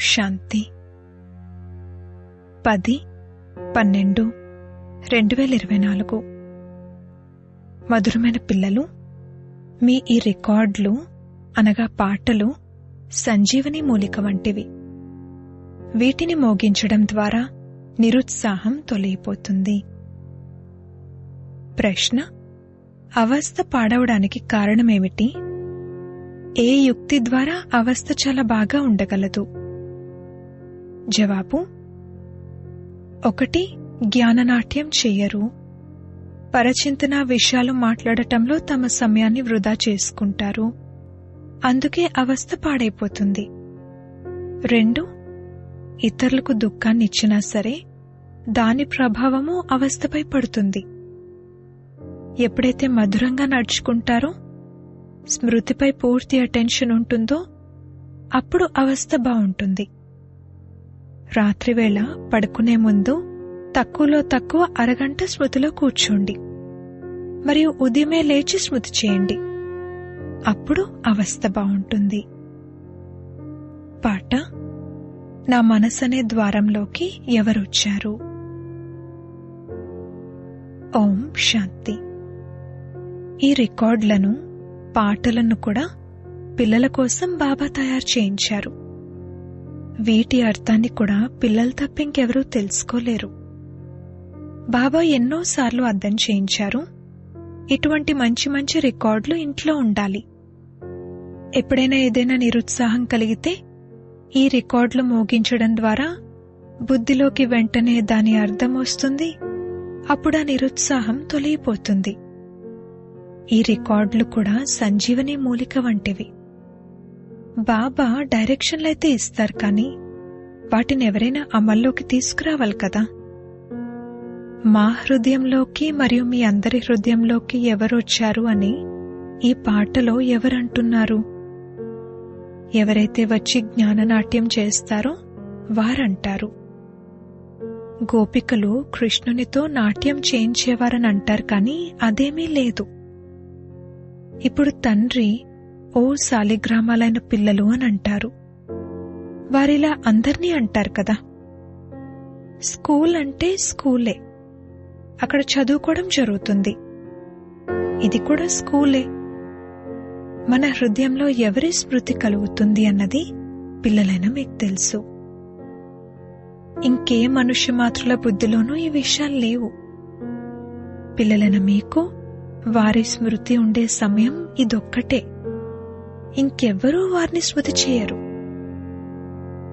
శాంతి. పది పన్నెండు రెండు వేల ఇరవై నాలుగు. మధురమైన పిల్లలు మీ ఈ రికార్డులు అనగా పాటలు సంజీవని మూలిక వంటివి. వీటిని మోగించడం ద్వారా నిరుత్సాహం తొలగిపోతుంది. ప్రశ్న అవస్థ పాడవడానికి కారణమేమిటి? ఏ యుక్తి ద్వారా అవస్థ చాలా బాగా ఉండగలదు. జవాబు ఒకటి జ్ఞాననాట్యం చెయ్యరు. పరచింతన విషయాలు మాట్లాడటంలో తమ సమయాన్ని వృధా చేసుకుంటారు. అందుకే అవస్థ పాడైపోతుంది. రెండు ఇతరులకు దుఃఖాన్ని ఇచ్చినా సరే దాని ప్రభావము అవస్థపై పడుతుంది. ఎప్పుడైతే మధురంగా నడుచుకుంటారో స్మృతిపై పూర్తి అటెన్షన్ ఉంటుందో అప్పుడు అవస్థ బాగుంటుంది. రాత్రివేళ పడుకునే ముందు తక్కువలో తక్కువ అరగంట స్మృతిలో కూర్చోండి. మరియు ఉదయమే లేచి స్మృతి చేయండి. అప్పుడు అవస్థ బాగుంటుంది. పాట నా మనసనే ద్వారంలోకి ఎవరొచ్చారు? ఓం శాంతి. ఈ రికార్డులను పాటలను కూడా పిల్లల కోసం బాబా తయారు చేయించారు. వీటి అర్థాన్ని కూడా పిల్లలు తప్ప ఇంకెవరూ తెలుసుకోలేరు. బాబా ఎన్నోసార్లు అర్థం చేయించారు. ఇటువంటి మంచి మంచి రికార్డులు ఇంట్లో ఉండాలి. ఎప్పుడైనా ఏదైనా నిరుత్సాహం కలిగితే ఈ రికార్డులు మోగించడం ద్వారా బుద్ధిలోకి వెంటనే దాని అర్థం వస్తుంది. అప్పుడు ఆ నిరుత్సాహం తొలగిపోతుంది. ఈ రికార్డులు కూడా సంజీవని మూలిక వంటివి. బాబా డైరెక్షన్లు అయితే ఇస్తారు కానీ వాటిని ఎవరైనా అమల్లోకి తీసుకురావాలి కదా. మా హృదయంలోకి మరియు మీ అందరి హృదయంలోకి ఎవరొచ్చారు అని ఈ పాటలో ఎవరంటున్నారు? ఎవరైతే వచ్చి జ్ఞాననాట్యం చేస్తారో వారంటారు. గోపికలు కృష్ణునితో నాట్యం చేయించేవారని అంటారు కానీ అదేమీ లేదు. ఇప్పుడు తండ్రి ఓ శాలిగ్రామాలైన పిల్లలు అని అంటారు. వారిలా అందర్నీ అంటారు కదా. స్కూల్ అంటే స్కూలే. అక్కడ చదువుకోవడం జరుగుతుంది. ఇది కూడా స్కూలే. మన హృదయంలో ఎవరి స్మృతి కలుగుతుంది అన్నది పిల్లలైన మీకు తెలుసు. ఇంకే మనుష్య మాతృల బుద్ధిలోనూ ఈ విషయాలు లేవు. పిల్లలైన మీకు వారి స్మృతి ఉండే సమయం ఇదొక్కటే. ఇంకెవ్వరూ వారిని స్మృతి చేయరు.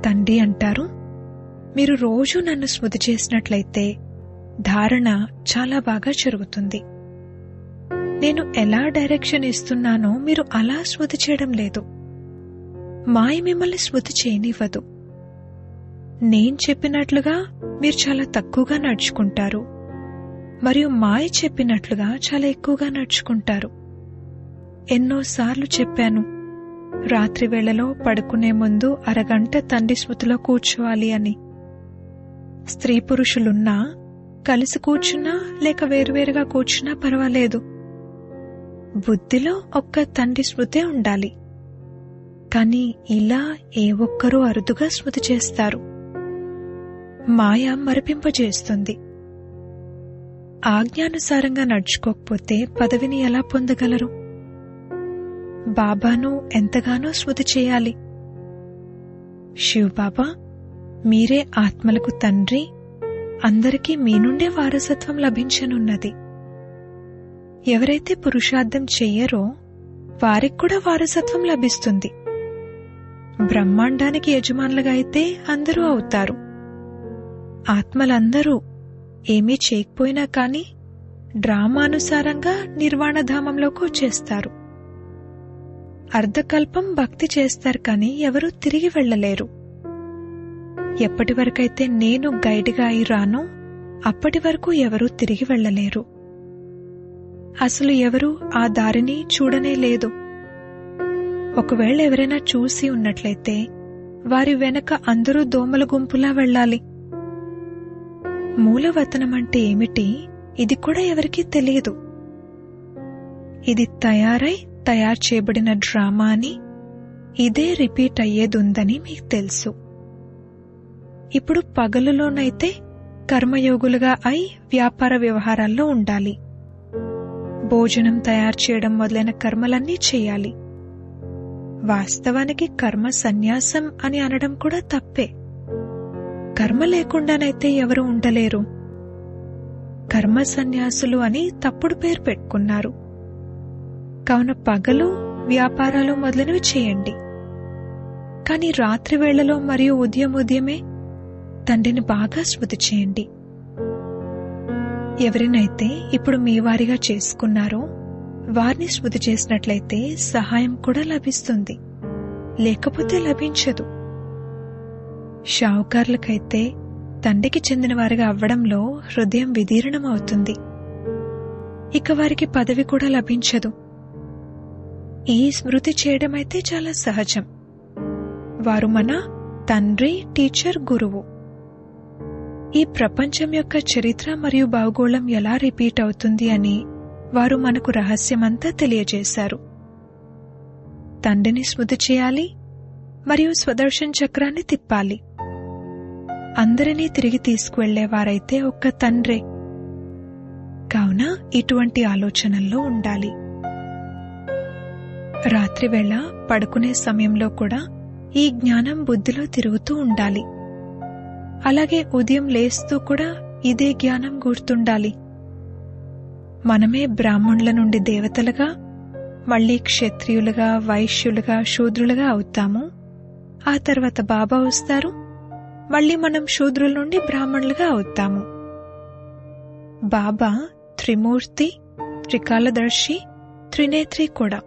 తండ్రి అంటారు మీరు రోజు నన్ను స్మృతి చేసినట్లయితే ధారణ చాలా బాగా జరుగుతుంది. నేను ఎలా డైరెక్షన్ ఇస్తున్నానో మీరు అలా స్మృతి చేయడం లేదు. మాయ మిమ్మల్ని స్మృతి చేయనివ్వదు. నేను చెప్పినట్లుగా మీరు చాలా తక్కువగా నడుచుకుంటారు. మరియు మాయ చెప్పినట్లుగా చాలా ఎక్కువగా నడుచుకుంటారు. ఎన్నోసార్లు చెప్పాను రాత్రి వేళలో పడుకునే ముందు అరగంట తండ్రి స్మృతిలో కూర్చోవాలి అని. స్త్రీ పురుషులున్నా కలిసి కూర్చున్నా లేక వేరువేరుగా కూర్చున్నా పర్వాలేదు. బుద్ధిలో ఒక్క తండ్రి స్మృతే ఉండాలి. కాని ఇలా ఏ ఒక్కరూ అరుదుగా స్మృతి చేస్తారు. మాయ మరిపింపజేస్తుంది ఆజ్ఞానుసారంగా నడుచుకోకపోతే పదవిని ఎలా పొందగలరు? బాబాను ఎంతగానో స్మృతి చేయాలి. శివబాబా మీరే ఆత్మలకు తండ్రి అందరికీ మీ నుండే వారసత్వం లభించనున్నది. ఎవరైతే పురుషార్థం చెయ్యరో వారికి కూడా వారసత్వం లభిస్తుంది. బ్రహ్మాండానికి యజమానులుగా అయితే అందరూ అవుతారు. ఆత్మలందరూ ఏమీ చేయకపోయినా కాని డ్రామానుసారంగా నిర్వాణధామంలోకి వచ్చేస్తారు. అర్ధకల్పం భక్తి చేస్తారు కానీ ఎవరూ తిరిగి వెళ్ళలేరు. ఎప్పటి వరకైతే నేను గైడ్గా అయి రానో అప్పటి వరకు ఎవరూ తిరిగి వెళ్ళలేరు. అసలు ఎవరూ ఆ దారిని చూడనే లేదు. ఒకవేళ ఎవరైనా చూసి ఉన్నట్లయితే వారి వెనక అందరూ దోమల గుంపులా వెళ్ళాలి. మూలవతనం అంటే ఏమిటి? ఇది కూడా ఎవరికీ తెలియదు. ఇది తయారై తయారు చేయబడిన డ్రామా అని ఇదే రిపీట్ అయ్యేదుందని మీకు తెలుసు. ఇప్పుడు పగలులోనైతే కర్మయోగులుగా అయి వ్యాపార వ్యవహారాల్లో ఉండాలి. భోజనం తయారు చేయడం మొదలైన కర్మలన్నీ చేయాలి. వాస్తవానికి కర్మ సన్యాసం అని అనడం కూడా తప్పే. కర్మ లేకుండానైతే ఎవరు ఉండలేరు. కర్మ సన్యాసులు అని తప్పుడు పేరు పెట్టుకున్నారు. కావున పగలు వ్యాపారాలు మొదలైనవి చేయండి. కానీ రాత్రి వేళలో మరియు ఉదయం ఉదయమే తండ్రిని బాగా స్మృతి చేయండి. ఎవరినైతే ఇప్పుడు మీ వారిగా చేసుకున్నారో వారిని స్మృతి చేసినట్లయితే సహాయం కూడా లభిస్తుంది. లేకపోతే లభించదు. షావుకారులకైతే తండ్రికి చెందినవారిగా అవ్వడంలో హృదయం విదీర్ణం అవుతుంది ఇక వారికి పదవి కూడా లభించదు. ఈ స్మృతి చేయడం అయితే చాలా సహజం. వారు మన తండ్రి టీచర్ గురువు. ఈ ప్రపంచం యొక్క చరిత్ర మరియు భౌగోళం ఎలా రిపీట్ అవుతుంది అని వారు మనకు రహస్యమంతా తెలియజేశారు. తండ్రిని స్మృతి చేయాలి మరియు స్వదర్శన్ చక్రాన్ని తిప్పాలి. అందరినీ తిరిగి తీసుకువెళ్ళేవారైతే ఒక్క తండ్రే. కావున ఇటువంటి ఆలోచనల్లో ఉండాలి. రాత్రివేళ పడుకునే సమయంలో కూడా ఈ జ్ఞానం బుద్ధిలో తిరుగుతూ ఉండాలి. అలాగే ఉదయం లేస్తూ కూడా ఇదే జ్ఞానం గుర్తుండాలి. మనమే బ్రాహ్మణుల నుండి దేవతలుగా మళ్ళీ క్షత్రియులుగా వైశ్యులుగా శూద్రులుగా అవుతాము. ఆ తర్వాత బాబా వస్తారు. మళ్ళీ మనం శూద్రుల నుండి బ్రాహ్మణులుగా అవుతాము. బాబా త్రిమూర్తి త్రికాలదర్శి త్రినేత్రి కూడా.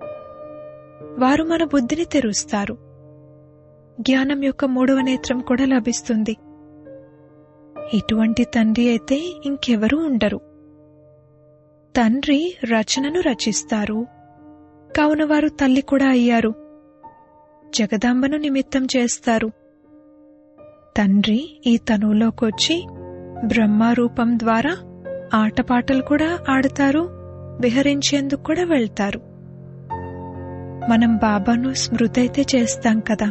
వారు మన బుద్ధిని తెరుస్తారు. జ్ఞానం యొక్క మూడవ నేత్రం కూడా లభిస్తుంది. ఇటువంటి తండ్రి అయితే ఇంకెవరూ ఉండరు. తండ్రి రచనను రచిస్తారు. కావున వారు తల్లి కూడా అయ్యారు. జగదాంబను నిమిత్తం చేస్తారు. తండ్రి ఈ తనువులోకొచ్చి బ్రహ్మారూపం ద్వారా ఆటపాటలు కూడా ఆడతారు విహరించేందుకు కూడా వెళ్తారు. మనం బాబాను స్మృతైతే చేస్తాం కదా.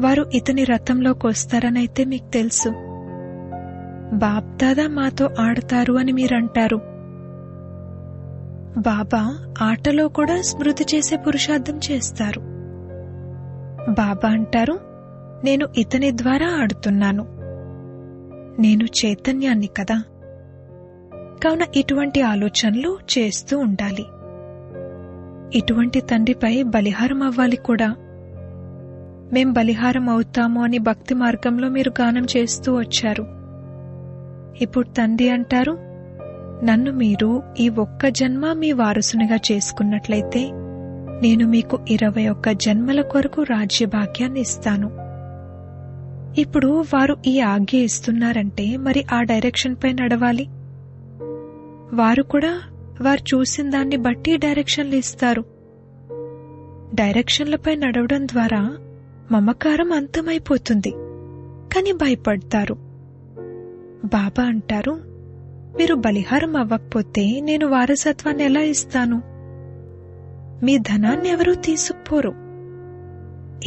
వారు ఇతని రథంలోకి వస్తారనైతే మీకు తెలుసు. బాబ్దాదా మాతో ఆడతారు అని మీరంటారు. బాబా ఆటలో కూడా స్మృతి చేసే పురుషార్థం చేస్తారు. బాబా అంటారు నేను ఇతని ద్వారా ఆడుతున్నాను. నేను చైతన్యాన్ని కదా. కావున ఇటువంటి ఆలోచనలు చేస్తూ ఉండాలి. ఇటువంటి తండ్రిపై బలిహారం అవ్వాలి కూడా. మేం బలిహారం అవుతాము అని భక్తి మార్గంలో మీరు గానం చేస్తూ వచ్చారు. ఇప్పుడు తండ్రి అంటారు నన్ను మీరు ఈ ఒక్క జన్మ మీ వారసునిగా చేసుకున్నట్లయితే నేను మీకు ఇరవై ఒక్క జన్మల కొరకు రాజ్యభాగ్యాన్ని ఇస్తాను. ఇప్పుడు వారు ఈ ఆజ్ఞ ఇస్తున్నారంటే మరి ఆ డైరెక్షన్పై నడవాలి? వారు కూడా వారు చూసిన దాన్ని బట్టి డైరెక్షన్లు ఇస్తారు. డైరెక్షన్లపై నడవడం ద్వారా మమకారం అంతమైపోతుంది. కాని భయపడతారు. బాబా అంటారు మీరు బలిహారం అవ్వకపోతే నేను వారసత్వాన్ని ఎలా ఇస్తాను? మీ ధనాన్ని ఎవరూ తీసుకుపోరు.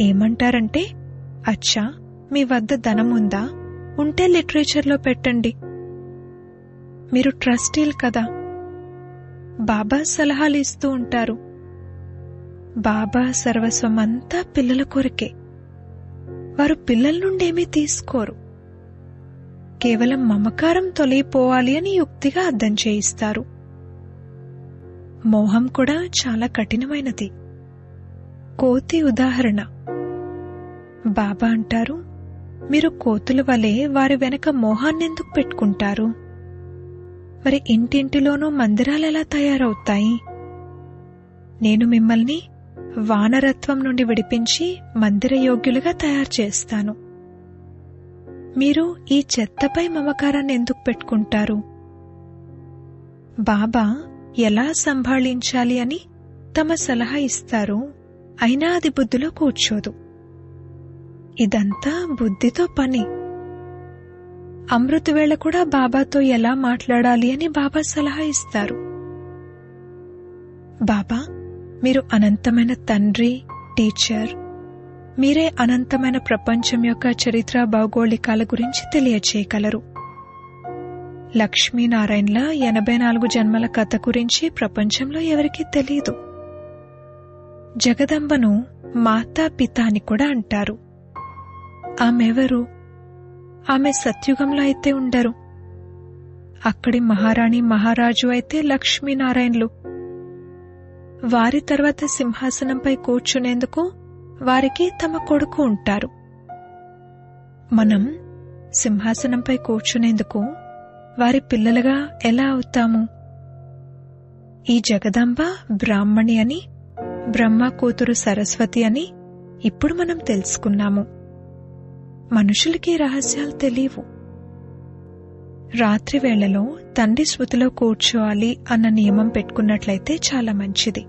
ఏమంటారంటే అచ్చా మీ వద్ద ధనం ఉందా? ఉంటే లిటరేచర్లో పెట్టండి. మీరు ట్రస్టీలు కదా. బాబా సలహాలు ఇస్తూ ఉంటారు. బాబా సర్వస్వమంతా పిల్లల కొరకే. వారు పిల్లల నుండేమీ తీసుకోరు. కేవలం మమకారం తొలగిపోవాలి అని యుక్తిగా అర్థం చేయిస్తారు. మోహం కూడా చాలా కఠినమైనది. కోతి ఉదాహరణ. బాబా అంటారు మీరు కోతుల వలె వారి వెనక మోహాన్నెందుకు పెట్టుకుంటారు? మరి ఇంటింటిలోనూ మందిరాలు ఎలా తయారవుతాయి? నేను మిమ్మల్ని వానరత్వం నుండి విడిపించి మందిర యోగ్యులుగా తయారు చేస్తాను. మీరు ఈ చెత్తపై మమకారాన్ని ఎందుకు పెట్టుకుంటారు? బాబా ఎలా సంభాళించాలి అని తమ సలహా ఇస్తారు. అయినా అది బుద్ధిలో కూర్చోదు. ఇదంతా బుద్ధితో పని. అమృతవేళ కూడా బాబాతో ఎలా మాట్లాడాలి అని బాబా సలహా ఇస్తారు. బాబా మీరు అనంతమైన తండ్రి టీచర్ మీరే అనంతమైన ప్రపంచం యొక్క చరిత్ర భౌగోళికాల గురించి తెలియచేయగలరు. లక్ష్మీనారాయణల ఎనభై నాలుగు జన్మల కథ గురించి ప్రపంచంలో ఎవరికీ తెలియదు జగదంబను మాతా పిత అని కూడా అంటారు. ఆమెవరు? ఆమె సత్యుగంలో అయితే ఉండరు. అక్కడి మహారాణి మహారాజు అయితే లక్ష్మీనారాయణలు. వారి తర్వాత సింహాసనంపై కూర్చునేందుకు వారికి తమ కొడుకు ఉంటారు. మనం సింహాసనంపై కూర్చునేందుకు వారి పిల్లలుగా ఎలా అవుతాము? ఈ జగదంబ బ్రాహ్మణి అని బ్రహ్మ కూతురు సరస్వతి అని ఇప్పుడు మనం తెలుసుకున్నాము. మనుషులకి రహస్యాలు తెలియవు. రాత్రి వేళలో తండ్రి స్మృతిలో కూర్చోవాలి అన్న నియమం పెట్టుకున్నట్లయితే చాలా మంచిది.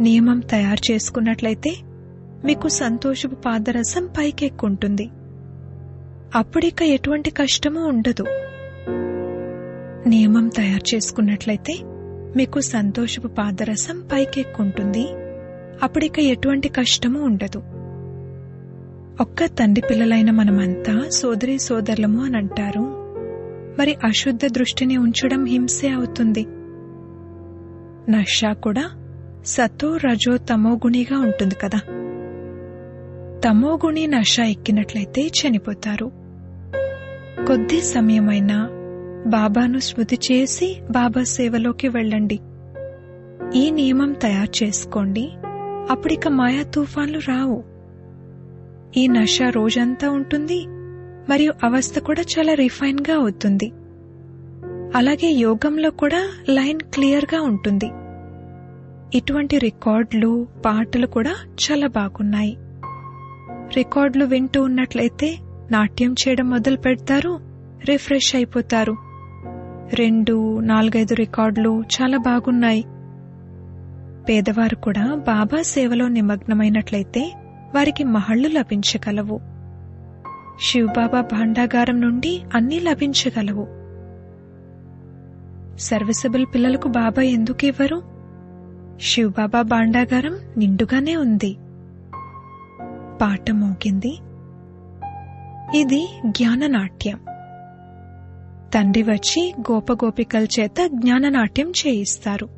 నియమం తయారు చేసుకున్నట్లయితే మీకు సంతోషపు పాదరసం పైకెక్కుంటుంది. అప్పుడిక ఎటువంటి కష్టము ఉండదు. నియమం తయారు చేసుకున్నట్లయితే మీకు సంతోషపు పాదరసం పైకెక్కుంటుంది. అప్పుడిక ఎటువంటి కష్టము ఉండదు. ఒక్క తండ్రి పిల్లలైన మనమంతా సోదరి సోదరులము అని అంటారు. మరి అశుద్ధ దృష్టిని ఉంచడం హింసే అవుతుంది. నష కూడా సతో రజో తమో గుణిగా ఉంటుంది కదా. తమో గుణి నష ఎక్కినట్లయితే చనిపోతారు. కొద్ది సమయమైనా బాబాను స్మృతి చేసి బాబా సేవలోకి వెళ్ళండి. ఈ నియమం తయారు చేసుకోండి. అప్పుడిక మాయా తుఫాన్లు రావు. ఈ నష రోజంతా ఉంటుంది మరియు అవస్థ కూడా చాలా రిఫైన్గా అవుతుంది. అలాగే యోగంలో కూడా లైన్ క్లియర్గా ఉంటుంది. ఇటువంటి రికార్డులు పాటలు కూడా చాలా బాగున్నాయి. రికార్డులు వింటూ ఉన్నట్లయితే నాట్యం చేయడం మొదలు పెడతారు రిఫ్రెష్ అయిపోతారు. రెండు నాలుగైదు రికార్డులు చాలా బాగున్నాయి. పేదవారు కూడా బాబా సేవలో నిమగ్నమైనట్లయితే వారికి మహళ్ళు లభించగలవు. శివబాబా భాండాగారం నుండి అన్నీ లభించగలవు. సర్వీసబుల్ పిల్లలకు బాబా ఎందుకు ఇవ్వరు శివబాబా భాండాగారం నిండుగానే ఉంది. పాట మోగింది. ఇది జ్ఞాననాట్యం. తండ్రి వచ్చి గోపగోపికల చేత జ్ఞాననాట్యం చేయిస్తారు.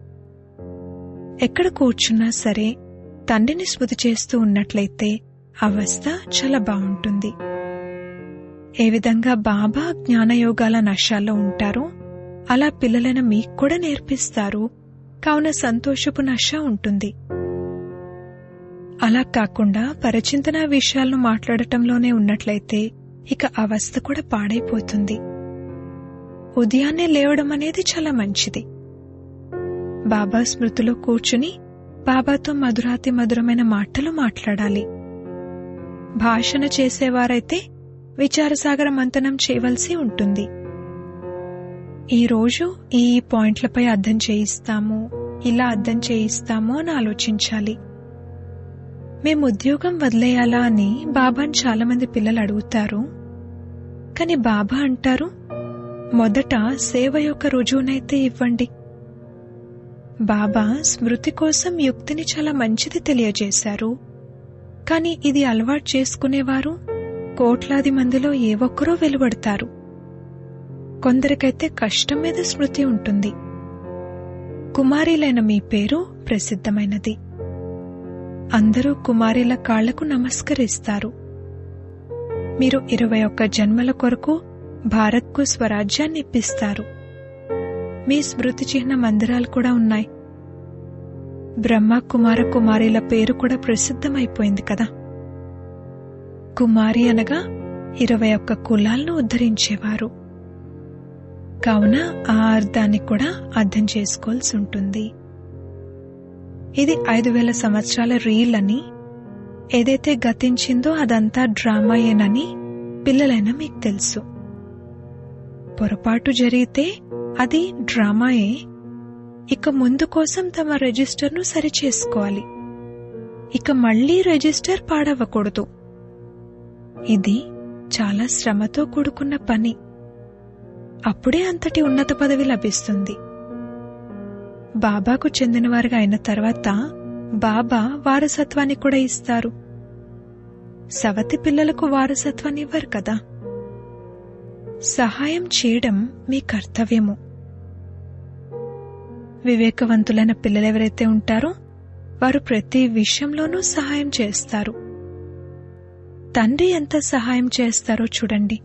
ఎక్కడ కూర్చున్నా సరే తండ్రిని స్మృతి చేస్తూ ఉన్నట్లయితే అవస్థ చాలా బాగుంటుంది. ఏ విధంగా బాబా జ్ఞానయోగాల నశాల్లో ఉంటారో అలా పిల్లలను మీకు కూడా నేర్పిస్తారు. కావున సంతోషపు నశ ఉంటుంది. అలా కాకుండా పరచింతన విషయాలను మాట్లాడటంలోనే ఉన్నట్లయితే ఇక అవస్థ కూడా పాడైపోతుంది. ఉదయాన్నే లేవడం అనేది చాలా మంచిది. బాబా స్మృతిలో కూర్చుని బాబాతో మధురాతి మధురమైన మాటలు మాట్లాడాలి. భాషణ చేసేవారైతే విచారసాగర మంతనం చేయవలసి ఉంటుంది. ఈరోజు ఈ పాయింట్లపై అర్థం చేయిస్తాము ఇలా అర్థం చేయిస్తాము అని ఆలోచించాలి. మేము ఉద్యోగం వదిలేయాలా అని బాబాని చాలామంది పిల్లలు అడుగుతారు. కాని బాబా అంటారు మొదట సేవ యొక్క రుజువునైతే ఇవ్వండి. బాబా స్మృతి కోసం యుక్తిని చాలా మంచిది తెలియజేశారు. కాని ఇది అలవాటు చేసుకునేవారు కోట్లాది మందిలో ఏ ఒక్కరో వెలువడతారు. కొందరికైతే కష్టం మీద స్మృతి ఉంటుంది. కుమారిలైన మీ పేరు ప్రసిద్ధమైనది. అందరూ కుమారిల కాళ్ళకు నమస్కరిస్తారు. మీరు ఇరవై ఒక్క జన్మల కొరకు భారత్కు స్వరాజ్యాన్ని ఇప్పిస్తారు. మీ స్మృతి చిహ్న మందిరాలు కూడా ఉన్నాయి. బ్రహ్మ కుమార కుమారిల పేరు కూడా ప్రసిద్ధమైపోయింది కదా. కుమారి అనగా ఇరవై ఒక్క కులాలను ఉద్ధరించేవారు. కావున ఆ అర్థాన్ని కూడా అర్థం చేసుకోవాల్సి ఉంటుంది. ఇది ఐదు వేల సంవత్సరాల రీల్ అని ఏదైతే గతించిందో అదంతా డ్రామాయేనని పిల్లలైనా మీకు తెలుసు. పొరపాటు జరిగితే అది డ్రామాయే. ఇక ముందు కోసం తమ రిజిస్టర్ను సరిచేసుకోవాలి. ఇక మళ్ళీ రిజిస్టర్ పాడవకూడదు. ఇది చాలా శ్రమతో కూడుకున్న పని. అప్పుడే అంతటి ఉన్నత పదవి లభిస్తుంది. బాబాకు చెందినవారుగా అయిన తర్వాత బాబా వారసత్వాన్ని కూడా ఇస్తారు. సవతి పిల్లలకు వారసత్వాన్ని ఇవ్వరు కదా. సహాయం చేయడం మీ కర్తవ్యము. వివేకవంతులైన పిల్లలెవరైతే ఉంటారో వారు ప్రతి విషయంలోనూ సహాయం చేస్తారు. తండ్రి ఎంత సహాయం చేస్తారో చూడండి.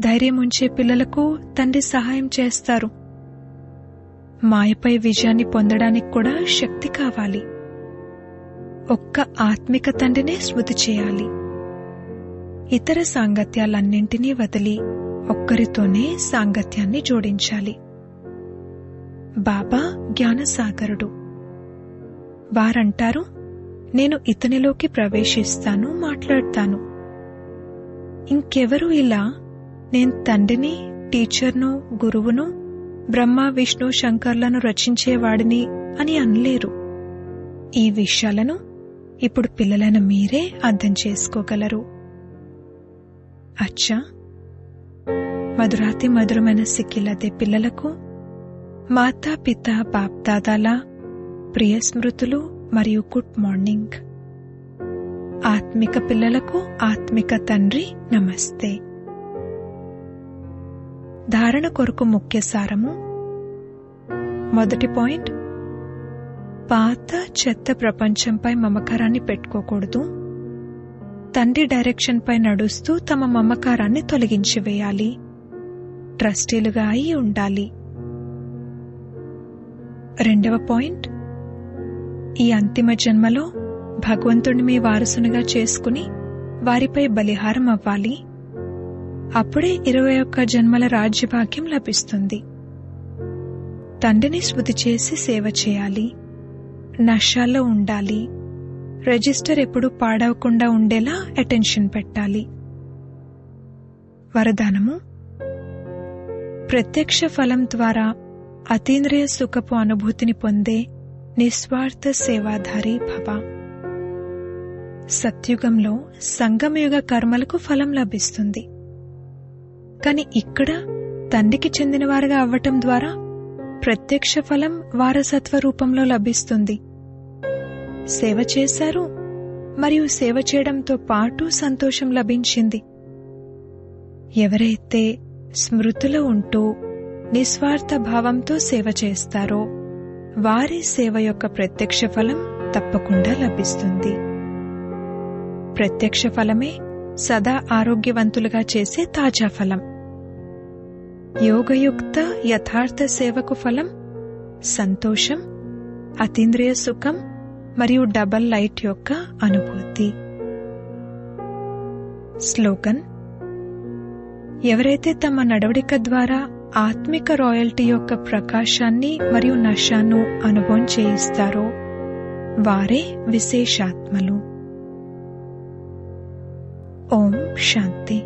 ధైర్యం ఉంచే పిల్లలకు తండ్రి సహాయం చేస్తారు. మాయపై విజయాన్ని పొందడానికి కూడా శక్తి కావాలి. ఒక్క ఆత్మిక తండ్రినే స్మృతి చేయాలి. ఇతర సాంగత్యాలన్నింటినీ వదిలి ఒక్కరితోనే సాంగత్యాన్ని జోడించాలి. బాబా జ్ఞానసాగరుడు. వారంటారు నేను ఇతనిలోకి ప్రవేశిస్తాను మాట్లాడతాను. ఇంకెవరు ఇలా? నేను తండ్రిని టీచర్ను గురువును బ్రహ్మ విష్ణు శంకర్లను రచించేవాడిని అని అనలేరు. ఈ విషయాలను ఇప్పుడు పిల్లలను మీరే అర్థం చేసుకోగలరు. అచ్చా! మధురాతి మధురమైన సిక్కిలదే పిల్లలకు మాతా పిత బాప్దాదాల ప్రియ స్మృతులు మరియు గుడ్ మార్నింగ్. ఆత్మిక పిల్లలకు ఆత్మిక తండ్రి నమస్తే. ధారణ కొరకు ముఖ్య సారము. మొదటి పాయింట్. పాత చెత్త ప్రపంచంపై మమకారాన్ని పెట్టుకోకూడదు. తండ్రి డైరెక్షన్ పై నడుస్తూ తమ మమకారాన్ని తొలగించి వేయాలి ట్రస్టీలుగా అయి ఉండాలి. రెండవ పాయింట్. ఈ అంతిమ జన్మలో భగవంతుడిని మీ వారసునిగా చేసుకుని వారిపై బలిహారం అవ్వాలి. అప్పుడే ఇరవై ఒక్క జన్మల రాజ్యభాగ్యం లభిస్తుంది. తండ్రిని స్మృతి చేసి సేవ చేయాలి. నష్టాల్లో ఉండాలి. రిజిస్టర్ ఎప్పుడూ పాడవకుండా ఉండేలా అటెన్షన్ పెట్టాలి. వరదానము. ప్రత్యక్ష ఫలం ద్వారా అతీంద్రియ సుఖపు అనుభూతిని పొందే నిస్వార్థ సేవాధారి భవ సత్యుగంలో సంగమయుగ కర్మలకు ఫలం లభిస్తుంది కాని ఇక్కడ తండ్రికి చెందినవారుగా అవ్వటం ద్వారా ప్రత్యక్ష ఫలం వారసత్వ రూపంలో లభిస్తుంది సేవ చేశారు మరియు సేవ చేయడంతో పాటు సంతోషం లభించింది ఎవరైతే స్మృతిలో ఉంటూ నిస్వార్థ భావంతో సేవ చేస్తారో వారి సేవ యొక్క ప్రత్యక్ష ఫలం తప్పకుండా లభిస్తుంది. ప్రత్యక్ష ఫలమే సదా ఆరోగ్యవంతులుగా చేసే తాజా ఫలం. యోగయుక్త యథార్థ సేవకు ఫలం సంతోషం అతీంద్రియ సుఖం మరియు డబల్ లైట్ యొక్క అనుభూతి. స్లోగన్ ఎవరైతే తమ నడవడిక ద్వారా ఆత్మిక రాయల్టీ యొక్క ప్రకాశాన్ని మరియు నశాను అనుభవం చేయిస్తారో వారే విశేషాత్మలు. ఓం శాంతి.